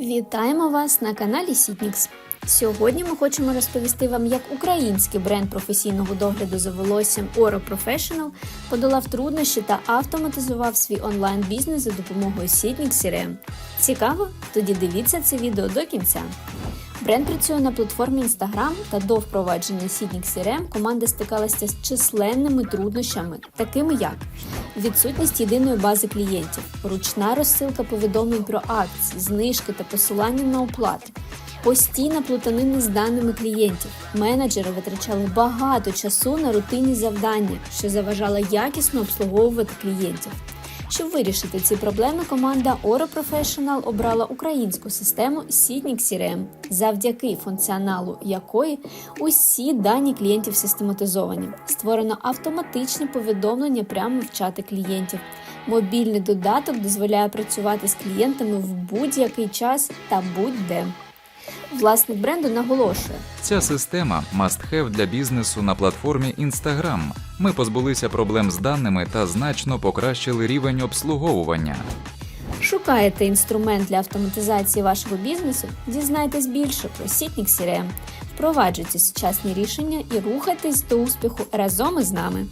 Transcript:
Вітаємо вас на каналі Сітнікс. Сьогодні ми хочемо розповісти вам, як український бренд професійного догляду за волоссям Oro Professional подолав труднощі та автоматизував свій онлайн-бізнес за допомогою Sitnix CRM. Цікаво? Тоді дивіться це відео до кінця. Бренд працює на платформі Instagram та до впровадження Sitnix CRM команда стикалася з численними труднощами, такими як відсутність єдиної бази клієнтів, ручна розсилка повідомлень про акції, знижки та посилання на оплати, постійна плутанина з даними клієнтів. Менеджери витрачали багато часу на рутинні завдання, що заважало якісно обслуговувати клієнтів. Щоб вирішити ці проблеми, команда Oro Professional обрала українську систему Sitnik CRM, завдяки функціоналу якої усі дані клієнтів систематизовані. Створено автоматичне повідомлення прямо в чати клієнтів. Мобільний додаток дозволяє працювати з клієнтами в будь-який час та будь-де. Власник бренду наголошує, Ця система must-have для бізнесу на платформі Instagram. Ми позбулися проблем з даними та значно покращили рівень обслуговування. Шукаєте інструмент для автоматизації вашого бізнесу? Дізнайтесь більше про Sitnik CRM. Впроваджуйте сучасні рішення і рухайтесь до успіху разом із нами.